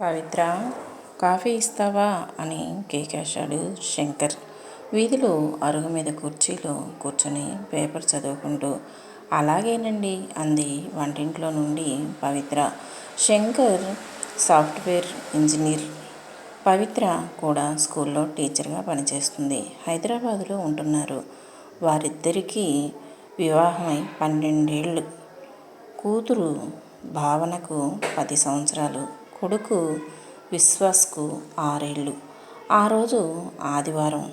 పవిత్ర coffee ఇస్తావా అని కేకేశాడు శంకర్. వీధిలో అరుగు మీద కుర్చీలో కూర్చొని పేపర్ చదువుకుంటూ అలాగేనండి అంది వంటింట్లో నుండి పవిత్ర. శంకర్ సాఫ్ట్వేర్ ఇంజనీర్ పవిత్ర కూడా స్కూల్లో టీచర్గా పనిచేస్తుంది హైదరాబాదులో ఉంటున్నారు. వారిద్దరికీ వివాహమై పన్నెండేళ్ళు. కూతురు భావనకు పది సంవత్సరాలు. కొడుకు విశ్వాస్కు ఆరేళ్ళు. ఆ రోజు ఆదివారం.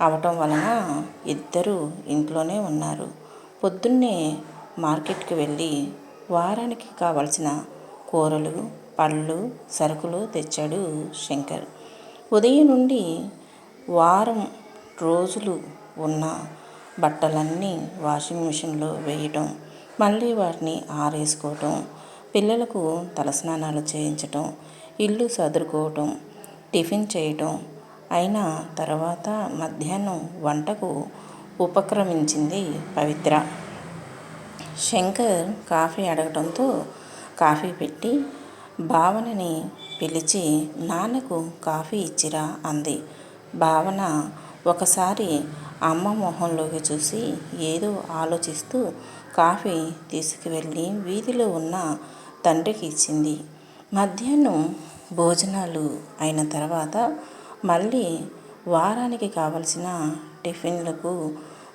అవటం వలన ఇద్దరూ ఇంట్లోనే ఉన్నారు. పొద్దున్నే మార్కెట్కి వెళ్ళి వారానికి కావలసిన కూరలు పళ్ళు సరుకులు తెచ్చాడు శంకర్. ఉదయం నుండి వారం రోజులు ఉన్న బట్టలన్నీ వాషింగ్ మిషన్లో వేయటం మళ్ళీ వాటిని ఆరేసుకోవటం పిల్లలకు తలస్నానాలు చేయించటం ఇల్లు సదురుకోవటం టిఫిన్ చేయటం అయిన తర్వాత మధ్యాహ్నం వంటకు ఉపక్రమించింది పవిత్ర. శంకర్ కాఫీ అడగటంతో కాఫీ పెట్టి భావనని పిలిచి నాన్నకు కాఫీ ఇచ్చిరా అంది. భావన ఒకసారి అమ్మ మొహంలోకి చూసి ఏదో ఆలోచిస్తూ కాఫీ తీసుకువెళ్ళి వీధిలో ఉన్న తండ్రికి ఇచ్చింది. మధ్యాహ్నం భోజనాలు అయిన తర్వాత మళ్ళీ వారానికి కావలసిన టిఫిన్లకు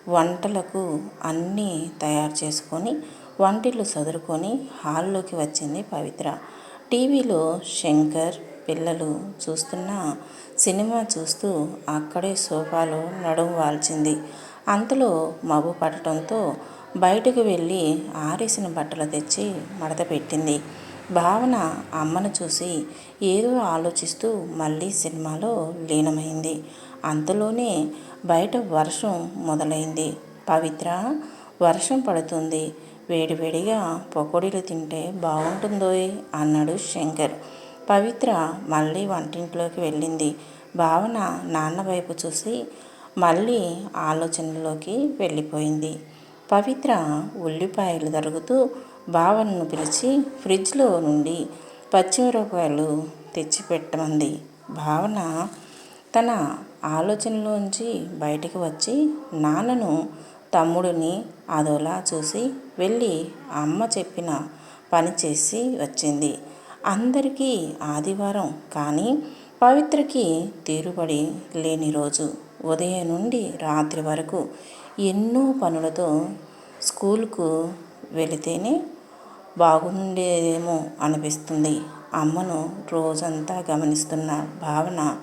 వంటలకు అన్నీ తయారు చేసుకొని వంటిల్లు సదురుకొని హాల్లోకి వచ్చింది పవిత్ర. టీవీలో శంకర్ పిల్లలు చూస్తున్న సినిమా చూస్తూ అక్కడే సోఫాలో నడుము వాల్చింది. అంతలో మబ్బు పడటంతో బయటకు వెళ్ళి ఆరేసిన బట్టలు తెచ్చి మడత పెట్టింది. భావన అమ్మను చూసి ఏదో ఆలోచిస్తూ మళ్ళీ సినిమాలో లీనమైంది. అంతలోనే బయట వర్షం మొదలైంది. పవిత్ర వర్షం పడుతుంది. వేడివేడిగా పకోడీలు తింటే బాగుంటుందోయ్ అన్నాడు శంకర్. పవిత్ర మళ్ళీ వంటింట్లోకి వెళ్ళింది. భావన నాన్న వైపు చూసి మళ్ళీ ఆలోచనలోకి వెళ్ళిపోయింది. పవిత్ర ఉల్లిపాయలు తరుగుతూ భావనను పిలిచి ఫ్రిడ్జ్లో నుండి పచ్చిమిరపకాయలు తెచ్చిపెట్టమంది. భావన తన ఆలోచనలోంచి బయటికి వచ్చి నాన్నను తమ్ముడిని అదోలా చూసి వెళ్ళి అమ్మ చెప్పిన పని చేసి వచ్చింది. అందరికీ ఆదివారం కానీ పవిత్రకి తీరుబడి లేని రోజు ఉదయం నుండి రాత్రి వరకు ఎన్నో పనులతో స్కూల్కు వెళితేనే బాగుండేదేమో అనిపిస్తుంది. అమ్మను రోజంతా గమనిస్తున్న భావన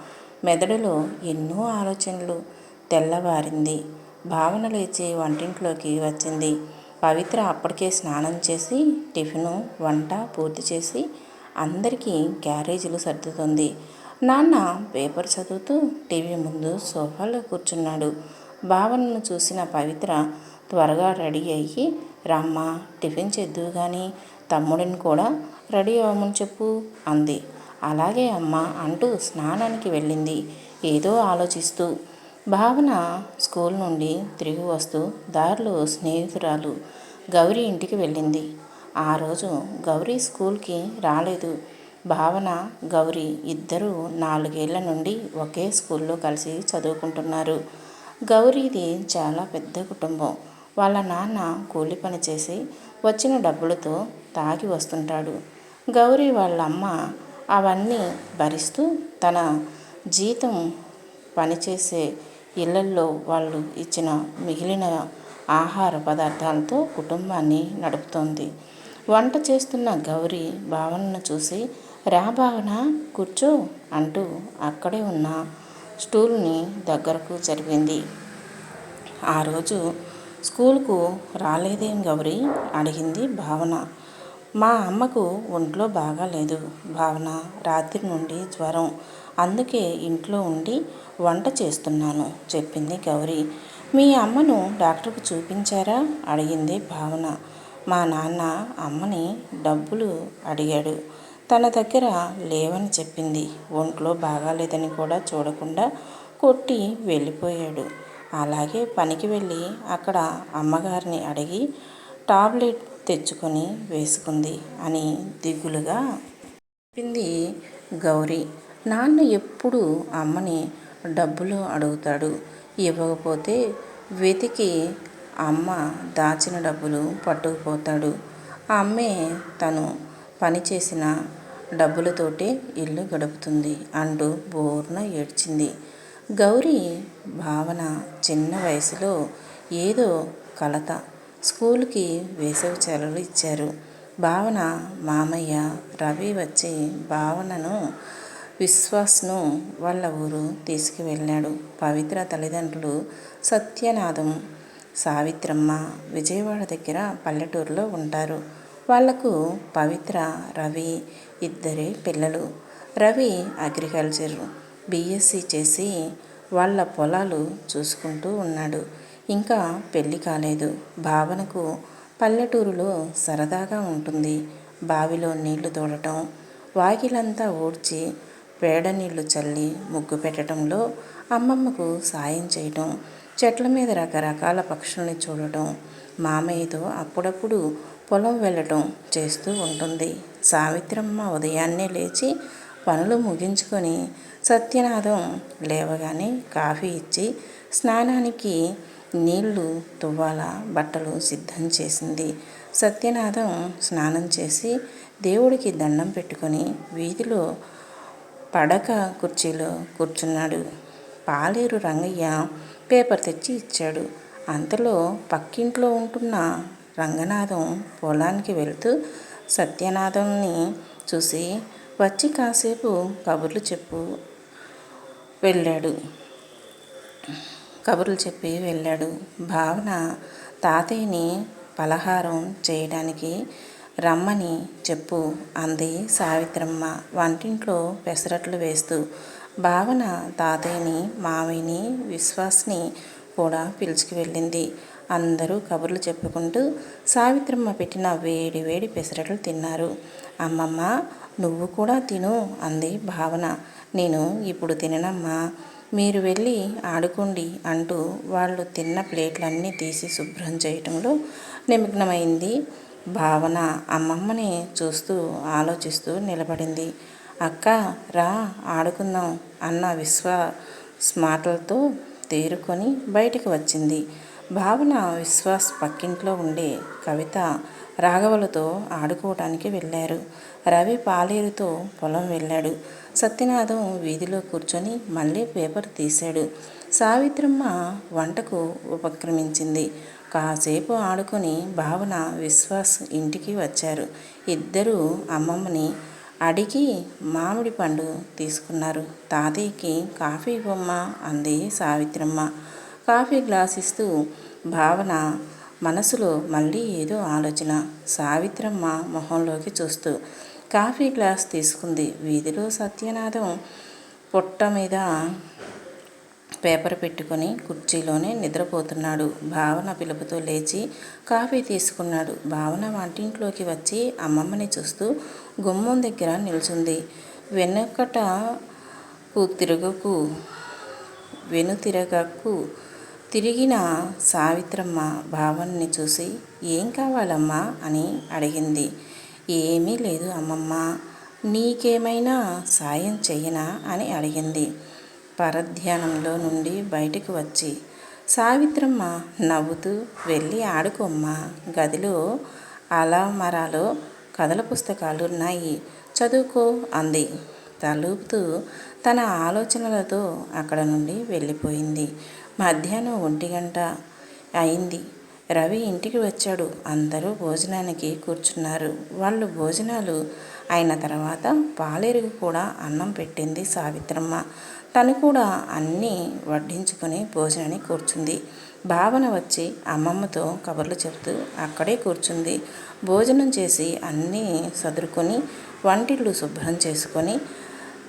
మెదడులో ఎన్నో ఆలోచనలు తెల్లవారింది. భావన లేచి వంటింట్లోకి వచ్చింది. పవిత్ర అప్పటికే స్నానం చేసి టిఫిను వంట పూర్తి చేసి అందరికీ క్యారేజీలు సర్దుతుంది. నాన్న పేపర్ చదువుతూ టీవీ ముందు సోఫాలో కూర్చున్నాడు. భావనను చూసిన పవిత్ర త్వరగా రెడీ అయ్యి రమ్మ టిఫిన్ చేద్దువు కానీ తమ్ముడిని కూడా రెడీ అవ్వమని చెప్పు అంది. అలాగే అమ్మ అంటూ స్నానానికి వెళ్ళింది. ఏదో ఆలోచిస్తూ భావన స్కూల్ నుండి తిరిగి వస్తూ దారిలో స్నేహితురాలు గౌరీ ఇంటికి వెళ్ళింది. ఆ రోజు గౌరీ స్కూల్కి రాలేదు. భావన గౌరీ ఇద్దరూ నాలుగేళ్ళ నుండి ఒకే స్కూల్లో కలిసి చదువుకుంటున్నారు. గౌరీది చాలా పెద్ద కుటుంబం. వాళ్ళ నాన్న కూలి పని చేసి వచ్చిన డబ్బులతో తాగి వస్తుంటాడు. గౌరీ వాళ్ళ అమ్మ అవన్నీ భరిస్తూ తన జీతం పనిచేసే ఇళ్ళల్లో వాళ్ళు ఇచ్చిన మిగిలిన ఆహార పదార్థాలతో కుటుంబాన్ని నడుపుతోంది. వంట చేస్తున్న గౌరీ భావనను చూసి రా భావన కూర్చో అంటూ అక్కడే ఉన్న స్టూల్ని దగ్గరకు జరిపింది. ఆ రోజు స్కూల్కు రాలేదేం గౌరీ? అడిగింది భావన. మా అమ్మకు ఒంట్లో బాగాలేదు భావన. రాత్రి నుండి జ్వరం. అందుకే ఇంట్లో ఉండి వంట చేస్తున్నాను చెప్పింది గౌరీ. మీ అమ్మను డాక్టర్కు చూపించారా? అడిగింది భావన. మా నాన్న అమ్మని డబ్బులు అడిగాడు. తన దగ్గర లేవని చెప్పింది. ఒంట్లో బాగాలేదని కూడా చూడకుండా కొట్టి వెళ్ళిపోయాడు. అలాగే పనికి వెళ్ళి అక్కడ అమ్మగారిని అడిగి టాబ్లెట్ తెచ్చుకొని వేసుకుంది అని దిగులుగా చెప్పింది గౌరీ. నాన్న ఎప్పుడు అమ్మని డబ్బులు అడుగుతాడు? ఇవ్వకపోతే వెతికి అమ్మ దాచిన డబ్బులు పట్టుకుపోతాడు. అమ్మే తను పనిచేసిన డబ్బులతోటే ఇల్లు గడుపుతుంది అంటూ బోర్న ఏడ్చింది. గౌరీ భావన చిన్న వయసులో ఏదో కలత స్కూల్కి వేసవి సెలవులు ఇచ్చారు. భావన మామయ్య రవి వచ్చి భావనను విశ్వాస్ను వాళ్ళ ఊరు తీసుకువెళ్ళాడు. పవిత్ర తల్లిదండ్రులు సత్యనాథం సావిత్రమ్మ విజయవాడ దగ్గర పల్లెటూరులో ఉంటారు. వాళ్ళకు పవిత్ర రవి ఇద్దరే పిల్లలు. రవి అగ్రికల్చర్ బీఎస్సీ చేసి వాళ్ళ పొలాలు చూసుకుంటూ ఉన్నాడు. ఇంకా పెళ్ళి కాలేదు. భావనకు పల్లెటూరులో సరదాగా ఉంటుంది. బావిలో నీళ్ళు తోడటం వాకిలంతా ఊడ్చి పేడ నీళ్ళు చల్లి ముగ్గు పెట్టడంలో అమ్మమ్మకు సాయం చేయటం చెట్ల మీద రకరకాల పక్షుల్ని చూడటం మామయ్యతో అప్పుడప్పుడు పొలం వెళ్ళటం చేస్తూ ఉంటుంది. సావిత్రమ్మ ఉదయాన్నే లేచి పనులు ముగించుకొని సత్యనాథం లేవగానే కాఫీ ఇచ్చి స్నానానికి నీళ్ళు తువ్వాల బట్టలు సిద్ధం చేసింది. సత్యనాథం స్నానం చేసి దేవుడికి దండం పెట్టుకొని వీధిలో పడక కుర్చీలో కూర్చున్నాడు. పాలేరు రంగయ్య పేపర్ తెచ్చి ఇచ్చాడు. అంతలో పక్కింట్లో ఉంటున్న రంగనాథం పొలానికి వెళుతూ సత్యనాథంని చూసి వచ్చి కాసేపు కబుర్లు చెప్పు వెళ్ళాడు. కబుర్లు చెప్పి వెళ్ళాడు. భావన తాతయ్యని పలహారం చేయడానికి రమ్మని చెప్పు అంది సావిత్రమ్మ. వంటింట్లో పెసరట్లు వేస్తూ భావన తాతయ్యని మావయ్యని విశ్వాస్ని కూడా పిలుచుకు వెళ్ళింది. అందరూ కబుర్లు చెప్పుకుంటూ సావిత్రమ్మ పెట్టిన వేడి వేడి పెసరట్లు తిన్నారు. అమ్మమ్మ నువ్వు కూడా తిను అంది భావన. నేను ఇప్పుడు తిననమ్మా. మీరు వెళ్ళి ఆడుకోండి అంటూ వాళ్ళు తిన్న ప్లేట్లన్నీ తీసి శుభ్రం చేయటంలో నిమగ్నమైంది భావన. అమ్మమ్మని చూస్తూ ఆలోచిస్తూ నిలబడింది. అక్క రా ఆడుకుందాం అన్న విశ్వ స్మార్ట్లతో తేరుకొని బయటకు వచ్చింది. భావన విశ్వాస్ పక్కింట్లో ఉండే కవిత రాఘవులతో ఆడుకోవటానికి వెళ్ళారు. రవి పాలేరుతో పొలం వెళ్ళాడు. సత్యనాథం వీధిలో కూర్చొని మళ్ళీ పేపర్ తీశాడు. సావిత్రమ్మ వంటకు ఉపక్రమించింది. కాసేపు ఆడుకొని భావన విశ్వాస్ ఇంటికి వచ్చారు. ఇద్దరూ అమ్మమ్మని అడిగి మామిడి పండు తీసుకున్నారు. తాతయ్యకి కాఫీ బొమ్మ అంది సావిత్రమ్మ. కాఫీ గ్లాస్ ఇస్తూ భావన మనసులో మళ్ళీ ఏదో ఆలోచన సావిత్రమ్మ మొహంలోకి చూస్తూ కాఫీ గ్లాస్ తీసుకుంది. వీధిలో సత్యనాథం పొట్ట మీద పేపర్ పెట్టుకొని కుర్చీలోనే నిద్రపోతున్నాడు. భావన పిలుపుతో లేచి కాఫీ తీసుకున్నాడు. భావన వంటింట్లోకి వచ్చి అమ్మమ్మని చూస్తూ గుమ్మం దగ్గర నిల్చుంది. వెనుకట తిరగకు వెనుతిరగకు తిరిగిన సావిత్రమ్మ భావన్ని చూసి ఏం కావాలమ్మా? అని అడిగింది. ఏమీ లేదు అమ్మమ్మ నీకేమైనా సాయం చెయ్యనా? అని అడిగింది. పరధ్యానంలో నుండి బయటకు వచ్చి సావిత్రమ్మ నవ్వుతూ వెళ్ళి ఆడుకోమ్మా. గదిలో అలమరాలో కథల పుస్తకాలు ఉన్నాయి. చదువుకో అంది. తలుపుతూ తన ఆలోచనలతో అక్కడ నుండి వెళ్ళిపోయింది. మధ్యాహ్నం ఒంటి గంట అయింది. రవి ఇంటికి వచ్చాడు. అందరూ భోజనానికి కూర్చున్నారు. వాళ్ళు భోజనాలు అయిన తర్వాత పాలేరుకు కూడా అన్నం పెట్టింది సావిత్రమ్మ. తను కూడా అన్నీ వడ్డించుకొని భోజనానికి కూర్చుంది. భావన వచ్చి అమ్మమ్మతో కబుర్లు చెబుతూ అక్కడే కూర్చుంది. భోజనం చేసి అన్నీ సదురుకొని వంటిళ్ళు శుభ్రం చేసుకొని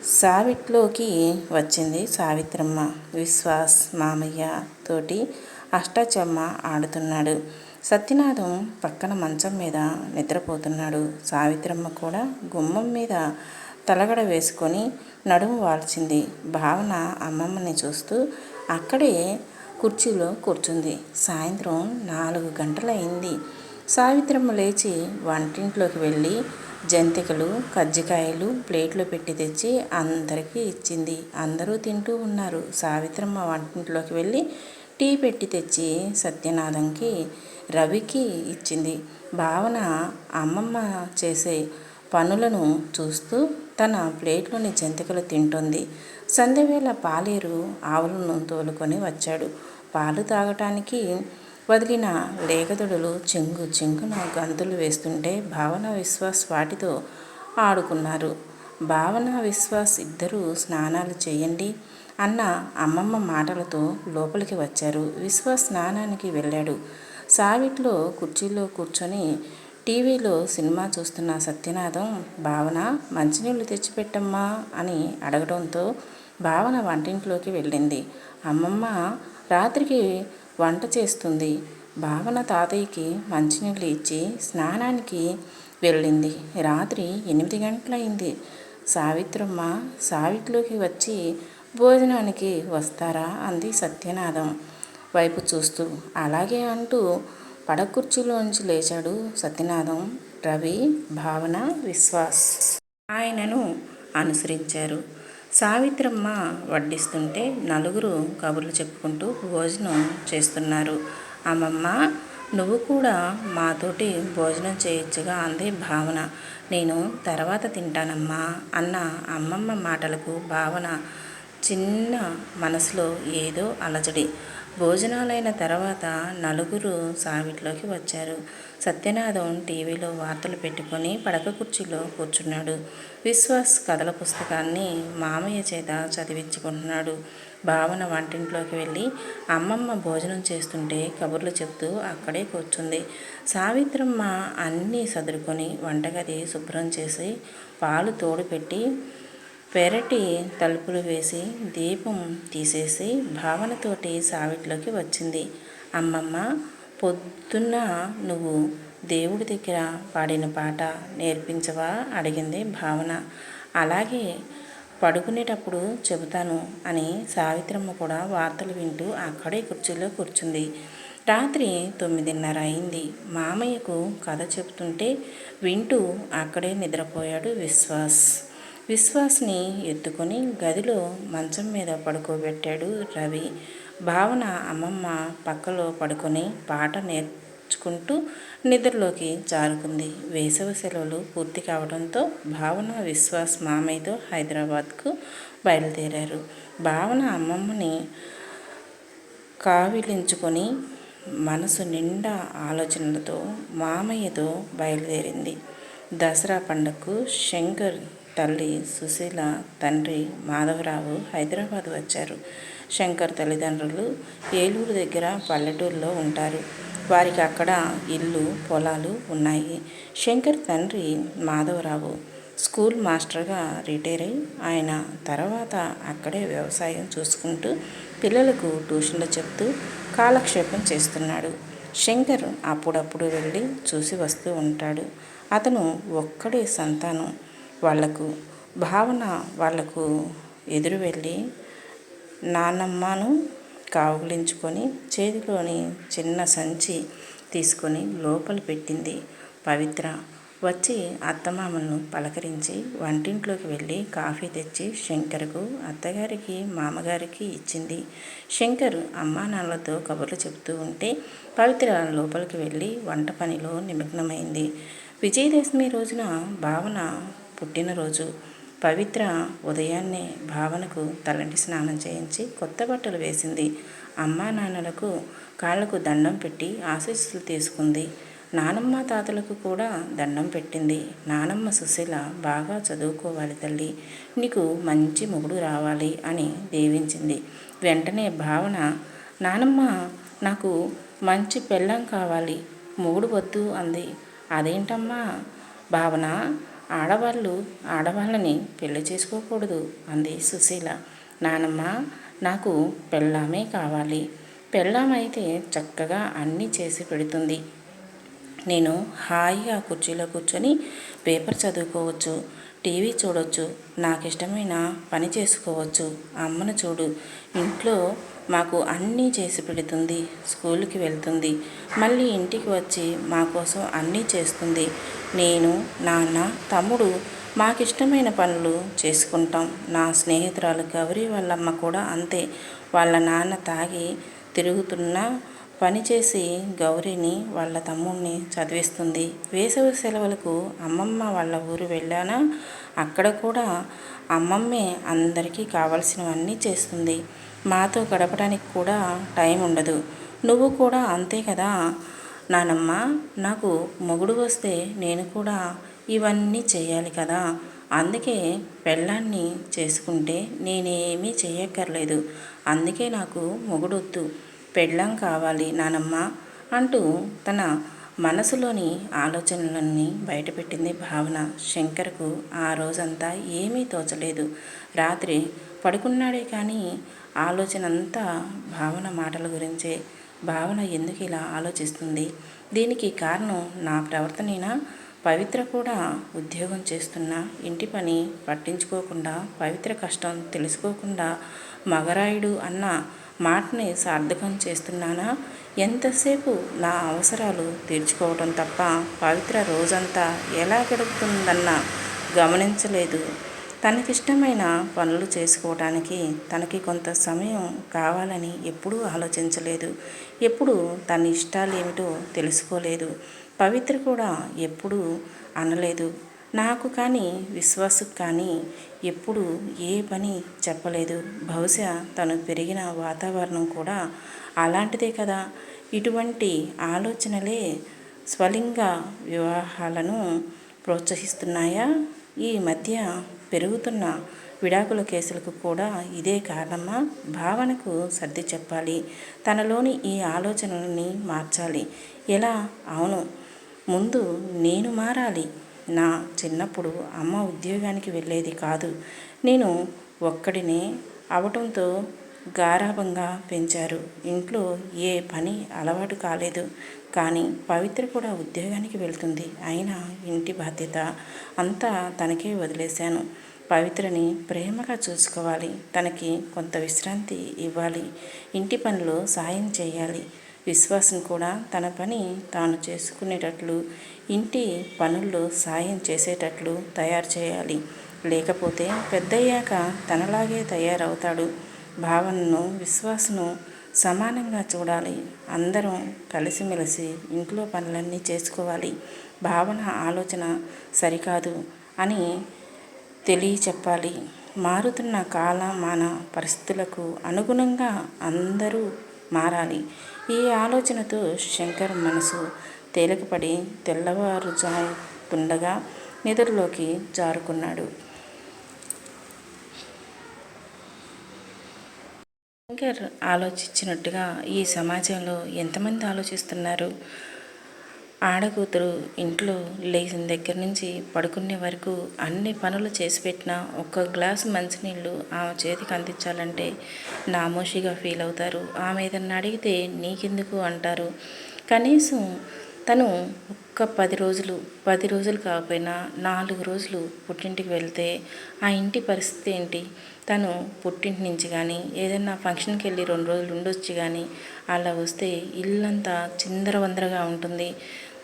సావిట్లోకి వచ్చింది సావిత్రమ్మ. విశ్వాస్ మామయ్య తోటి అష్టాచమ్మ ఆడుతున్నాడు. సత్యనాథం పక్కన మంచం మీద నిద్రపోతున్నాడు. సావిత్రమ్మ కూడా గుమ్మం మీద తలగడ వేసుకొని నడుము వాల్చింది. భావన అమ్మమ్మని చూస్తూ అక్కడే కుర్చీలో కూర్చుంది. సాయంత్రం నాలుగు గంటలైంది. సావిత్రమ్మ లేచి వంటింట్లోకి వెళ్ళి జంతికలు కజ్జికాయలు ప్లేట్లో పెట్టి తెచ్చి అందరికీ ఇచ్చింది. అందరూ తింటూ ఉన్నారు. సావిత్రమ్మ వంటింట్లోకి వెళ్ళి టీ పెట్టి తెచ్చి సత్యనాథంకి రవికి ఇచ్చింది. భావన అమ్మమ్మ చేసే పనులను చూస్తూ తన ప్లేట్లోని జంతికలు తింటుంది. సంధ్యవేళ పాలేరు ఆవులను తోలుకొని వచ్చాడు. పాలు తాగటానికి వదిలిన లేగదొడులు చెంగు చెంగున గంతులు వేస్తుంటే భావన విశ్వాస్ వాటితో ఆడుకున్నారు. భావన విశ్వాస్ ఇద్దరూ స్నానాలు చేయండి అన్న అమ్మమ్మ మాటలతో లోపలికి వచ్చారు. విశ్వాస్ స్నానానికి వెళ్ళాడు. సావిట్లో కుర్చీలో కూర్చొని టీవీలో సినిమా చూస్తున్న సత్యనాథం భావన మంచినీళ్ళు తెచ్చిపెట్టమ్మా అని అడగడంతో భావన వంటింట్లోకి వెళ్ళింది. అమ్మమ్మ రాత్రికి వంట చేస్తుంది. భావన తాతయ్యకి మంచినీళ్ళు ఇచ్చి స్నానానికి వెళ్ళింది. రాత్రి ఎనిమిది గంటలైంది. సావిత్రమ్మ సావిట్లోకి వచ్చి భోజనానికి వస్తారా? అంది సత్యనాథం. వైపు చూస్తూ అలాగే అంటూ పడకుర్చీలోంచి లేచాడు సత్యనాథం. రవి భావన విశ్వాస్ ఆయనను అనుసరించారు. సావిత్రమ్మ వడ్డిస్తుంటే నలుగురు కబుర్లు చెప్పుకుంటూ భోజనం చేస్తున్నారు. అమ్మమ్మ నువ్వు కూడా మాతోటి భోజనం చేయొచ్చుగా అంది భావన. నేను తర్వాత తింటానమ్మా అన్న అమ్మమ్మ మాటలకు భావన చిన్న మనసులో ఏదో అలజడి. భోజనాలైన తర్వాత నలుగురు సావిట్లోకి వచ్చారు. సత్యనాథం టీవీలో వార్తలు పెట్టుకొని పడక కుర్చీలో కూర్చున్నాడు. విశ్వాస్ కథల పుస్తకాన్ని మామయ్య చేత చదివించుకుంటున్నాడు. భావన వంటింట్లోకి వెళ్ళి అమ్మమ్మ భోజనం చేస్తుంటే కబుర్లు చెప్తూ అక్కడే కూర్చుంది. సావిత్రమ్మ అన్నీ సదురుకొని వంటగది శుభ్రం చేసి పాలు తోడు పెట్టి పెరటి తలుపులు వేసి దీపం తీసేసి భావనతోటి సావిట్లోకి వచ్చింది. అమ్మమ్మ పొద్దున్న నువ్వు దేవుడి దగ్గర పాడిన పాట నేర్పించవా? అడిగింది భావన. అలాగే పడుకునేటప్పుడు చెబుతాను అని సావిత్రమ్మ కూడా వార్తలు వింటూ అక్కడే కుర్చీలో కూర్చుంది. రాత్రి తొమ్మిదిన్నర అయింది. మామయ్యకు కథ చెబుతుంటే వింటూ అక్కడే నిద్రపోయాడు విశ్వాస్. విశ్వాస్ని ఎత్తుకొని గదిలో మంచం మీద పడుకోబెట్టాడు రవి. భావన అమ్మమ్మ పక్కలో పడుకొని పాట నేర్చుకుంటూ నిద్రలోకి జారుకుంది. వేసవి సెలవులు పూర్తి కావడంతో భావన విశ్వాస్ మామయ్యతో హైదరాబాద్కు బయలుదేరారు. భావన అమ్మమ్మని కావిలించుకొని మనసు నిండా ఆలోచనలతో మామయ్యతో బయలుదేరింది. దసరా పండగకు శంకర్ తల్లి సుశీల తండ్రి మాధవరావు హైదరాబాద్ వచ్చారు. శంకర్ తల్లిదండ్రులు ఏలూరు దగ్గర పల్లెటూరులో ఉంటారు. వారికి అక్కడ ఇల్లు పొలాలు ఉన్నాయి. శంకర్ తండ్రి మాధవరావు స్కూల్ మాస్టర్గా రిటైర్ అయి ఆయన తర్వాత అక్కడే వ్యవసాయం చూసుకుంటూ పిల్లలకు ట్యూషన్లు చెప్తూ కాలక్షేపం చేస్తున్నాడు. శంకర్ అప్పుడప్పుడు వెళ్ళి చూసి వస్తూ ఉంటాడు. అతను ఒక్కడే సంతానం. వాళ్ళకు భావన వాళ్ళకు ఎదురు వెళ్ళి నానమ్మను కావులించుకొని చేతిలోని చిన్న సంచి తీసుకొని లోపల పెట్టింది పవిత్ర. వచ్చి అత్తమామలను పలకరించి వంటింట్లోకి వెళ్ళి కాఫీ తెచ్చి శంకర్కు అత్తగారికి మామగారికి ఇచ్చింది. శంకర్ అమ్మా నాన్నలతో కబుర్లు చెబుతూ ఉంటే పవిత్ర లోపలికి వెళ్ళి వంట పనిలో నిమగ్నమైంది. విజయదశమి రోజున భావన పుట్టినరోజు పవిత్ర ఉదయాన్నే భావనకు తలంటి స్నానం చేయించి కొత్త బట్టలు వేసింది. అమ్మా నాన్నలకు కాళ్ళకు దండం పెట్టి ఆశీస్సులు తీసుకుంది. నానమ్మ తాతలకు కూడా దండం పెట్టింది. నానమ్మ సుశీల బాగా చదువుకోవాలి తల్లి. నీకు మంచి మొగుడు రావాలి అని దీవించింది. వెంటనే భావన నానమ్మ నాకు మంచి పెళ్ళం కావాలి. మొగుడు వద్దు అంది. అదేంటమ్మా? భావన ఆడవాళ్ళు ఆడవాళ్ళని పెళ్ళి చేసుకోకూడదు అంది సుశీల. నానమ్మ నాకు పెళ్ళామే కావాలి. పెళ్ళామైతే చక్కగా అన్నీ చేసి పెడుతుంది. నేను హాయిగా కుర్చీలో కూర్చొని పేపర్ చదువుకోవచ్చు టీవీ చూడొచ్చు నాకు ఇష్టమైన పని చేసుకోవచ్చు. అమ్మను చూడు ఇంట్లో మాకు అన్నీ చేసి పెడుతుంది స్కూల్కి వెళ్తుంది. మళ్ళీ ఇంటికి వచ్చి మా కోసం అన్నీ చేస్తుంది. నేను నాన్న తమ్ముడు మాకిష్టమైన పనులు చేసుకుంటాం. నా స్నేహితురాలు గౌరీ వాళ్ళమ్మ కూడా అంతే. వాళ్ళ నాన్న తాగి తిరుగుతున్నా పనిచేసి గౌరీని వాళ్ళ తమ్ముడిని చదివిస్తుంది. వేసవి సెలవులకు అమ్మమ్మ వాళ్ళ ఊరు వెళ్ళానా? అక్కడ కూడా అమ్మమ్మే అందరికీ కావలసినవన్నీ చేస్తుంది. మాతో గడపడానికి కూడా టైం ఉండదు. నువ్వు కూడా అంతే కదా? నానమ్మ నాకు మొగుడు వస్తే నేను కూడా ఇవన్నీ చేయాలి కదా? అందుకే పెళ్ళాన్ని చేసుకుంటే నేనేమీ చేయక్కర్లేదు. అందుకే నాకు మొగుడొద్దు. పెళ్ళాం కావాలి నానమ్మ అంటూ తన మనసులోని ఆలోచనలన్నీ బయటపెట్టింది భావన. శంకర్కు ఆ రోజంతా ఏమీ తోచలేదు. రాత్రి పడుకున్నాడే కానీ ఆలోచన అంతా భావన మాటల గురించే. భావన ఎందుకు ఇలా ఆలోచిస్తుంది? దీనికి కారణం నా ప్రవర్తనేనా? పవిత్ర కూడా ఉద్యోగం చేస్తున్నా ఇంటి పని పట్టించుకోకుండా పవిత్ర కష్టం తెలుసుకోకుండా మగరాయుడు అన్న మాటని సార్థకం చేస్తున్నానా? ఎంతసేపు నా అవసరాలు తీర్చుకోవడం తప్ప పవిత్ర రోజంతా ఎలా గడుపుతుందన్న గమనించలేదు. తనకిష్టమైన పనులు చేసుకోవడానికి తనకి కొంత సమయం కావాలని ఎప్పుడూ ఆలోచించలేదు. ఎప్పుడు తన ఇష్టాలు ఏమిటో తెలుసుకోలేదు. పవిత్ర కూడా ఎప్పుడూ అనలేదు. నాకు కానీ విశ్వాసుకు కానీ ఎప్పుడు ఏ పని చెప్పలేదు. బహుశా తను పెరిగిన వాతావరణం కూడా అలాంటిదే కదా. ఇటువంటి ఆలోచనలే స్వలింగ వివాహాలను ప్రోత్సహిస్తున్నాయా? ఈ మధ్య పెరుగుతున్న విడాకుల కేసులకు కూడా ఇదే కారణమా? భావనకు సర్ది చెప్పాలి. తనలోని ఈ ఆలోచనల్ని మార్చాలి. ఎలా? అవును. ముందు నేను మారాలి. నా చిన్నప్పుడు అమ్మ ఉద్యోగానికి వెళ్ళేది కాదు. నేను ఒక్కడినే అవటంతో గారాభంగా పెంచారు. ఇంట్లో ఏ పని అలవాటు కాలేదు. కానీ పవిత్ర కూడా ఉద్యోగానికి వెళ్తుంది. అయినా ఇంటి బాధ్యత అంతా తనకే వదిలేశాను. పవిత్రని ప్రేమగా చూసుకోవాలి. తనకి కొంత విశ్రాంతి ఇవ్వాలి. ఇంటి పనులు సాయం చేయాలి. విశ్వాసం కూడా తన పని తాను చేసుకునేటట్లు ఇంటి పనుల్లో సాయం చేసేటట్లు తయారు చేయాలి. లేకపోతే పెద్దయ్యాక తనలాగే తయారవుతాడు. భావనను విశ్వాసను సమానంగా చూడాలి. అందరం కలిసిమెలిసి ఇంట్లో పనులన్నీ చేసుకోవాలి. భావన ఆలోచన సరికాదు అని తెలియచెప్పాలి. మారుతున్న కాలమాన పరిస్థితులకు అనుగుణంగా అందరూ మారాలి. ఈ ఆలోచనతో శంకర్ మనసు తేలికపడి తెల్లవారుజాముతుండగా నిద్రలోకి జారుకున్నాడు. శంకర్ ఆలోచించినట్టుగా ఈ సమాజంలో ఎంతమంది ఆలోచిస్తున్నారు? ఆడకూతురు ఇంట్లో లేచిన దగ్గర నుంచి పడుకునే వరకు అన్ని పనులు చేసి పెట్టిన ఒక్క గ్లాసు మంచినీళ్ళు ఆమె చేతికి అందించాలంటే నామోషిగా ఫీల్ అవుతారు. ఆమె ఏదన్నా అడిగితే నీకెందుకు అంటారు. కనీసం తను ఒక్క పది రోజులు పది రోజులు కాకపోయినా నాలుగు రోజులు పుట్టింటికి వెళ్తే ఆ ఇంటి పరిస్థితి ఏంటి? తను పుట్టింటి నుంచి కానీ ఏదైనా ఫంక్షన్కి వెళ్ళి రెండు రోజులు ఉండొచ్చు కానీ అలా వస్తే ఇల్లంతా చిందరవందరగా ఉంటుంది.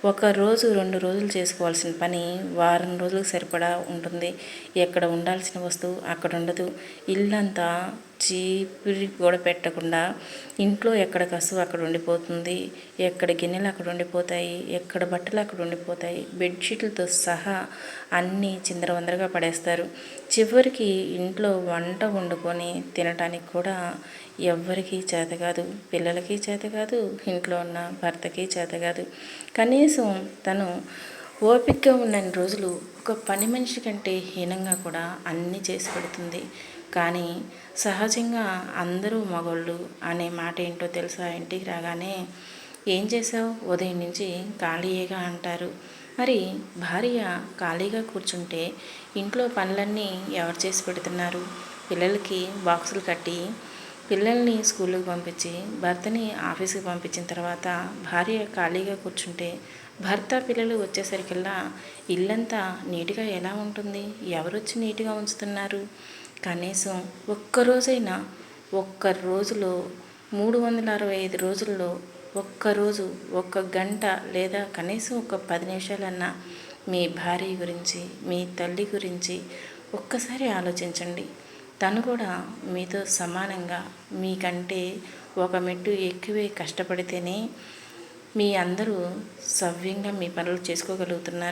ఒక రోజు రెండు రోజులు చేసుకోవాల్సిన పని వారం రోజులకు సరిపడా ఉంటుంది. ఎక్కడ ఉండాల్సిన వస్తువు అక్కడ ఉండదు. ఇల్లంతా చీపిరి కూడా పెట్టకుండా ఇంట్లో ఎక్కడ కసువు అక్కడ ఉండిపోతుంది ఎక్కడ గిన్నెలు అక్కడ ఉండిపోతాయి ఎక్కడ బట్టలు అక్కడ ఉండిపోతాయి బెడ్షీట్లతో సహా అన్నీ చిందరవందరగా పడేస్తారు. చివరికి ఇంట్లో వంట వండుకొని తినటానికి కూడా ఎవ్వరికీ చేత కాదు పిల్లలకి చేత కాదు ఇంట్లో ఉన్న భర్తకి చేత కాదు. కనీసం తను ఓపికగా ఉన్నన్ని రోజులు ఒక పని మనిషి కంటే హీనంగా కూడా అన్నీ చేసి పెడుతుంది. కానీ సహజంగా అందరూ మగోళ్ళు అనే మాట ఏంటో తెలుసా? ఇంటికి రాగానే ఏం చేసావు ఉదయం నుంచి ఖాళీయేగా అంటారు. మరి భార్య ఖాళీగా కూర్చుంటే ఇంట్లో పనులన్నీ ఎవరు చేసి పెడుతున్నారు? పిల్లలకి బాక్సులు కట్టి పిల్లల్ని స్కూల్కి పంపించి భర్తని ఆఫీస్కి పంపించిన తర్వాత భార్య ఖాళీగా కూర్చుంటే భర్త పిల్లలు వచ్చేసరికల్లా ఇల్లంతా నీట్గా ఎలా ఉంటుంది? ఎవరొచ్చి నీట్గా ఉంచుతున్నారు? కనీసం ఒక్కరోజైనా ఒక్క రోజులో మూడు వందల అరవై ఐదు రోజుల్లో ఒక్కరోజు ఒక్క గంట లేదా కనీసం ఒక పది నిమిషాలన్నా మీ భార్య గురించి మీ తల్లి గురించి ఒక్కసారి ఆలోచించండి. తను కూడా మీతో సమానంగా మీకంటే ఒక మెట్టు ఎక్కువే కష్టపడితేనే మీ అందరూ సవ్యంగా మీ పనులు చేసుకోగలుగుతున్నారు.